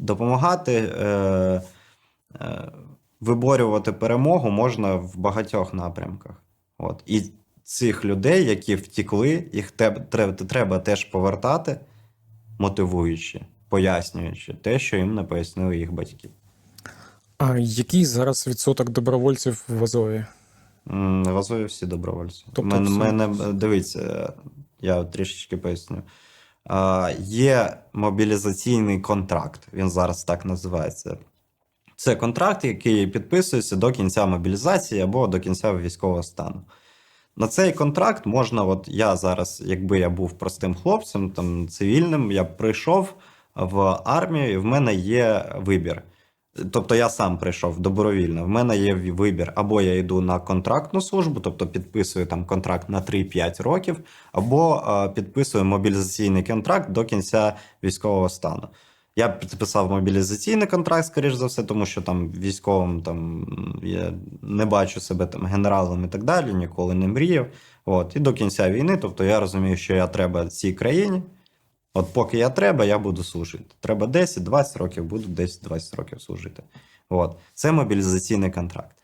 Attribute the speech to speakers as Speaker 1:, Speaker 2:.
Speaker 1: допомагати е, е, виборювати перемогу можна в багатьох напрямках. От. І цих людей, які втікли, їх треба, треба теж повертати, мотивуючи, пояснюючи те, що їм не пояснили їх батьки.
Speaker 2: А який зараз відсоток добровольців в Азові?
Speaker 1: В Азові всі добровольці.
Speaker 2: Тобто
Speaker 1: мене, мене, дивіться, я трішечки поясню. Є мобілізаційний контракт, він зараз так називається. Це контракт, який підписується до кінця мобілізації або до кінця військового стану. На цей контракт можна, от я зараз, якби я був простим хлопцем, там цивільним, я б прийшов в армію, і в мене є вибір. Тобто я сам прийшов добровільно. В мене є вибір, або я йду на контрактну службу, тобто підписую там контракт на 3-5 років, або е, підписую мобілізаційний контракт до кінця військового стану. Я підписав мобілізаційний контракт, скоріш за все, тому що там військовим там я не бачу себе там генералом і так далі, ніколи не мріяв. От, і до кінця війни, тобто я розумію, що я треба цій країні. От поки я треба, я буду служити. Треба 10-20 років, буду 10-20 років служити. От. Це мобілізаційний контракт.